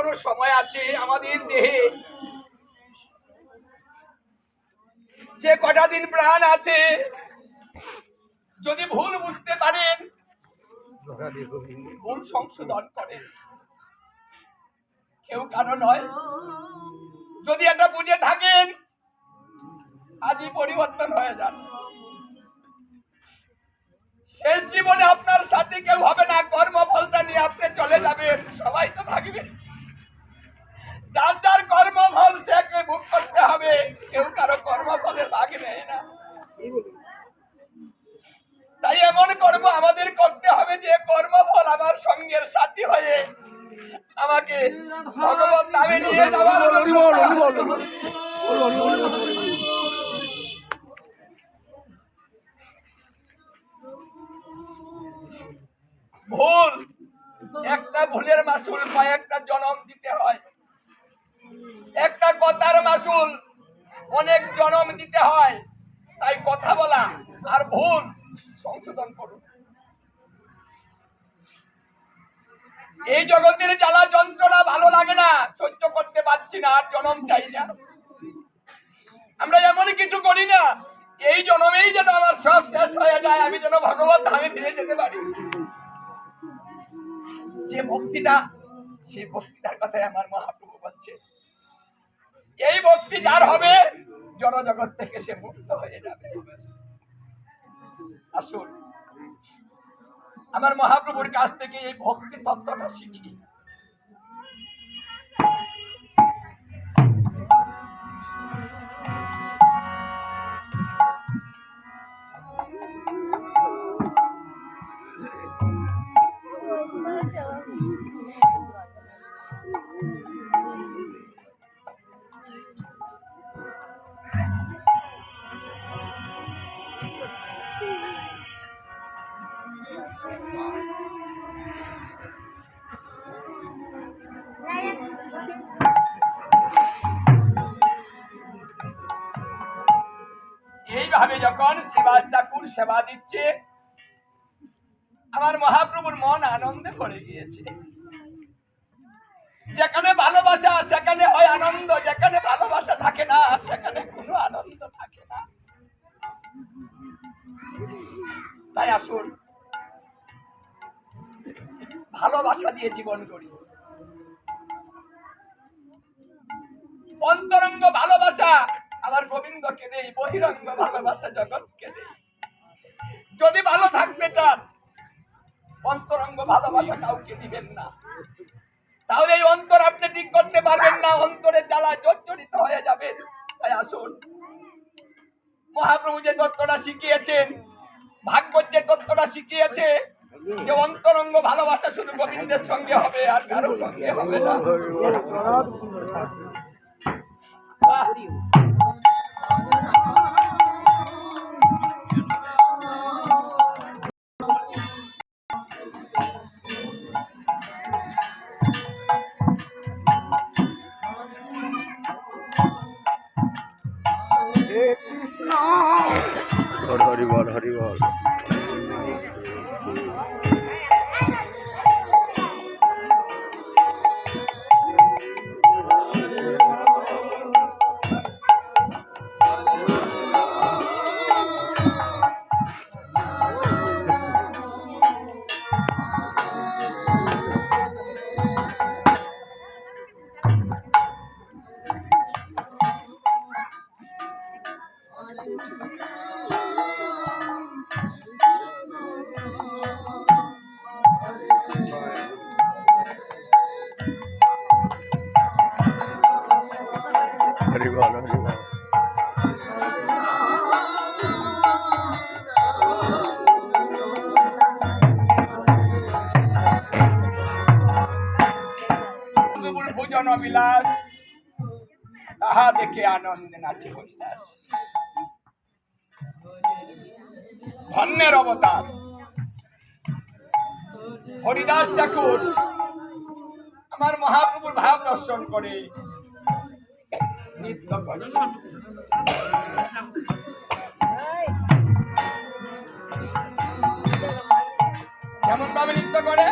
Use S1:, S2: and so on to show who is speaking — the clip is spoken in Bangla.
S1: এখনও সময় আছে আমাদের দেহে। যে কটা দিন প্রাণ আছে, যদি ভুল বুঝতে পারেন, ভুল সংশোধন করেন। কেউ কারও নয়। যদি এটা বুঝে থাকেন, আজই পরিবর্তন হয়ে যান। শেষ জীবনে আপনার সাথে কেউ হবে না, কর্মফলটা নিয়ে আপনি চলে যাবেন। সবাই তো থাকবে যার যার ভোগ করতে হবে। কেউ কারও কর্মফলের ভাগ নেয় না। তাই এমন কর্ম আমাদের করতে হবে যে কর্মফল আমার সঙ্গের সাথী হয়ে আমাকে নামে নিয়ে যাওয়ার ভুল। একটা ভুলের মাসুল কয়েকটা জনম মাসুল অনেক জনম দিতে হয়, তাই কথা বলা আর ভুল সংশোধন করুন। এই জগতের জ্বালা যন্ত্রণা ভালো লাগে না, সহ্য করতে পারছি না আর জনম চাই না। আমরা এমন কিছু করি না, এই জনমেই যেন আমার সব শেষ হয়ে যায়, আমি যেন ভগবত ধামে ফিরে যেতে পারি। যে ভক্তিটা, সেই ভক্তিটার কথাই আমার মহাপ্রভু বলছে এই ভক্তি যার হবে, জনজগৎ থেকে সে মুক্ত হয়ে যাবে। আসুন, আমার মহাপ্রভুর কাছ থেকে এই ভক্তি তত্ত্বটা শিখি। এইভাবে যখন শিবাস ঠাকুর সেবা দিচ্ছে, আমার মহাপ্রভুর মন আনন্দে ভরে গিয়েছে। যেখানে ভালোবাসা, সেখানে হয় আনন্দ, যেখানে ভালোবাসা থাকে না, সেখানে কোনো আনন্দ থাকে না। তাই আসুন, ভালোবাসা দিয়ে জীবন করি অন্তরঙ্গ ভালোবাসা। আমার গোবিন্দকে দেই বহিরঙ্গ ভালোবাসা জগৎকে দেই যদি ভালো থাকতে চান, অন্তরঙ্গ ভালোবাসা কাউকে দিবেন না। তাহলে এই অন্তর আপনি ঠিক করতে পারবেন না, অন্তরের জ্বালা জর্জরিত হয়ে যাবে। তাই আসুন। মহাপ্রভু যে তত্ত্বটা শিখিয়েছেন ভাগবত যে তত্ত্বটা শিখিয়েছে, যে অন্তরঙ্গ ভালোবাসা শুধু গোবিন্দের সঙ্গে হবে আর কারোর সঙ্গে হবে না।
S2: হরি হরি বল হরি বল।
S1: বিলাস তাহা দেখে আনন্দে নাচে হরিদাস ধন্যের অবতার। হরিদাস ঠাকুর আমার মহাপ্রভুর ভাব দর্শন করে। নৃত্য কেমন ভাবে নৃত্য করে?